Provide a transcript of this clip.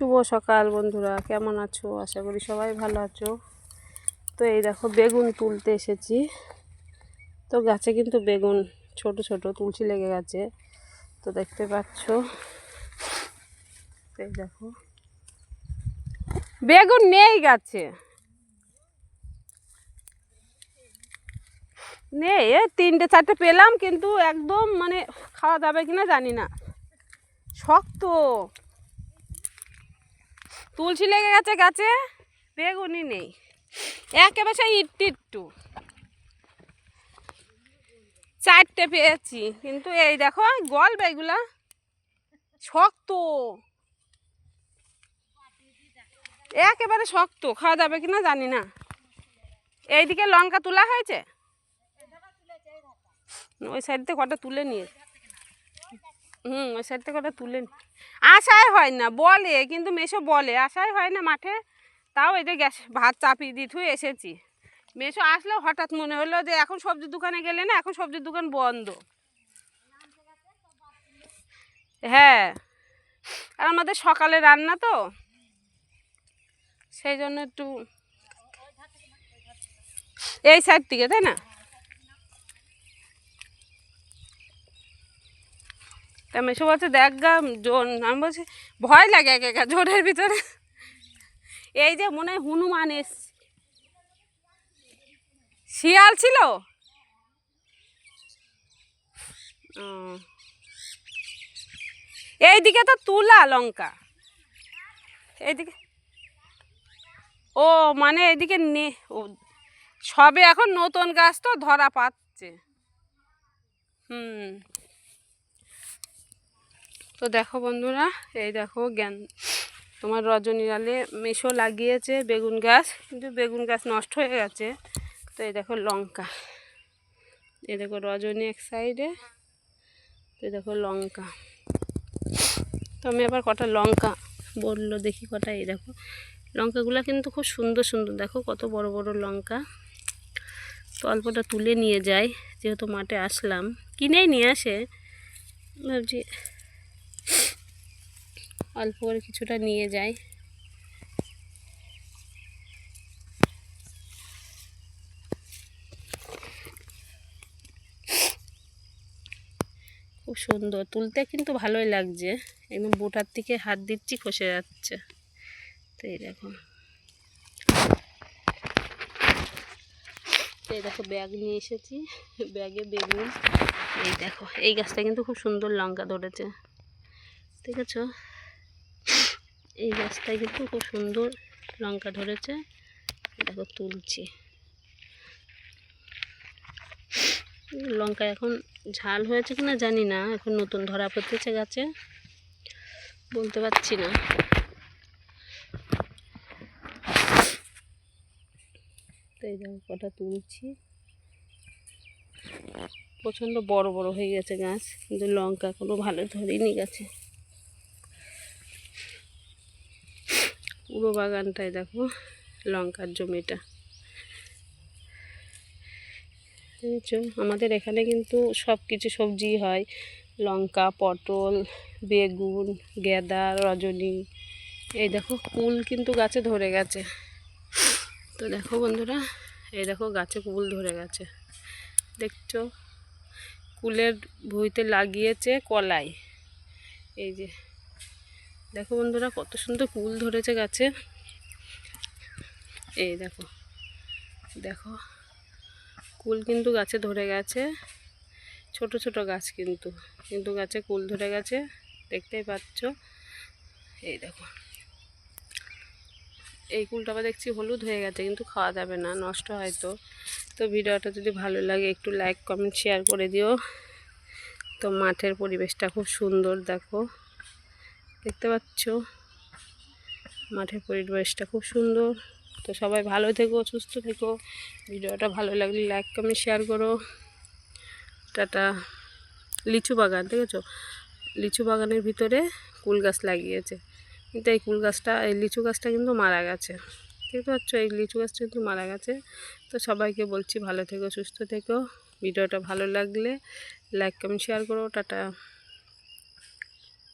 শুভ সকাল বন্ধুরা, কেমন আছো? আশা করি সবাই ভালো আছো। তো এই দেখো, বেগুন তুলতে এসেছি। তো গাছে কিন্তু বেগুন ছোট ছোট তুলসী লেগে গেছে। তো দেখতে পাচ্ছ। এই দেখো। বেগুন নেই গাছে। নেই তিনটে চারটে পেলাম, কিন্তু একদম মানে খাওয়া যাবে কিনা জানি না। শক্ত। তুলসী লেগে গেছে গাছে বেগুনি নেই। একেবারে সেই ইট্টু ইট্টু। চারটে পেয়েছি, কিন্তু এই দেখো গল্প এগুলা। শক্ত। একেবারে শক্ত, খাওয়া যাবে কিনা জানি না। এইদিকে লঙ্কা তোলা হয়েছে? ওই সাইড থেকে কটা তুলে নিয়ে হুম, ওই সাইড থেকে কটা তুলে আশায় হয় না, বলে, কিন্তু মেশো বলে। আশাই হয় না মাঠে। তাও যে গ্যাস, ভাত চাপিয়ে দিয়ে থুয়ে এসেছি। মেশো আসলো, হঠাৎ মনে হলো যে এখন সবজির দোকানে গেলে না, এখন সবজির দোকান বন্ধ। হ্যাঁ আর আমাদের সকালে রান্না তো। সেই জন্য একটু এই সাইড থেকে তাই না? তা মেশো বলছে, দেখ গা, জোর। আমি বলছি, ভয় লাগে একে একা জোরের ভিতরে। এই যে মনে হয় হনুমান এস শিয়াল ছিল। এইদিকে তো তুলা লঙ্কা। এইদিকে। ও মানে এইদিকে নে সবে এখন নতুন গাছ তো ধরা পাচ্ছে। হুম। তো দেখো বন্ধুরা, এই দেখো জ্ঞান, তোমার রজনীরালে মেশো লাগিয়েছে বেগুন গাছ, কিন্তু বেগুন গাছ নষ্ট হয়ে গেছে। তো এই দেখো লঙ্কা, এই দেখো রজনী এক সাইডে, তো দেখো লঙ্কা। তো আমি আবার কটা লঙ্কা বলল, দেখি কটা, এই দেখো। লঙ্কাগুলো কিন্তু খুব সুন্দর সুন্দর, দেখো কত বড় বড় লঙ্কা। তো অল্পটা তুলে নিয়ে যাই, যেহেতু মাঠে আসলাম। কিনেই নিয়ে আসে, ভাবছি অল্প করে কিছুটা নিয়ে যাই। খুব সুন্দর। তুলতে কিন্তু ভালোই লাগছে। একদম বোটার থেকে হাত দিচ্ছি, খসে যাচ্ছে। তো এই দেখো। এই দেখো, ব্যাগ নিয়ে এসেছি। ব্যাগে বেগুন। এই দেখো, এই গাছটা কিন্তু খুব সুন্দর লঙ্কা ধরেছে। ঠিক আছে এই গাছটায় কিন্তু খুব সুন্দর লঙ্কা ধরেছে। দেখো তুলছি। লঙ্কা এখন ঝাল হয়েছে কিনা জানি না, এখন নতুন ধরা পড়তেছে গাছে। বলতে পারছি না। তো এই কটা তুলছি। প্রচণ্ড বড় বড় হয়ে গেছে গাছ, কিন্তু লঙ্কা এখনও ভালো ধরেনি গেছে। পুরো বাগানটায় দেখো, লঙ্কার জমিটা। আমাদের এখানে কিন্তু সব কিছু সবজি হয়। লঙ্কা, পটল, বেগুন গেঁদা রজনী। এই দেখো কুল কিন্তু গাছে ধরে গেছে। তো দেখো বন্ধুরা, এই দেখো গাছে কুল ধরে গেছে। দেখছ? কুলের ভুঁইতে লাগিয়েছে কলাই। এই যে দেখো বন্ধুরা, কত সুন্দর কুল ধরেছে গাছে। এই দেখো দেখো, কুল কিন্তু গাছে ধরে গেছে। ছোট ছোট গাছ কিন্তু কিন্তু গাছে কুল ধরে গেছে, দেখতেই পাচ্ছ। এই দেখো, এই কুলটা আবার দেখছি হলুদ হয়ে গেছে, কিন্তু খাওয়া যাবে না, নষ্ট হয় তো। তো ভিডিওটা যদি ভালো লাগে, একটু লাইক কমেন্ট শেয়ার করে দিও। তো মাঠের পরিবেশটা খুব সুন্দর, দেখো। দেখতে পাচ্ছ? মাঠের পরিবেশটা খুব সুন্দর। তো সবাই ভালো থেকো, সুস্থ থেকো। ভিডিওটা ভালো লাগলে লাইক কমেন্ট শেয়ার করো। টাটা। লিচু বাগান, দেখেছ? লিচু বাগানের ভিতরে কুল গাছ লাগিয়েছে। কিন্তু এই কুল গাছটা, এই লিচু গাছটা কিন্তু মারা গেছে। দেখতে পাচ্ছ? এই লিচু গাছটা কিন্তু মারা গেছে। তো সবাইকে বলছি ভালো থেকো, সুস্থ থেকো। ভিডিওটা ভালো লাগলে লাইক কমেন্ট শেয়ার করো। টাটা।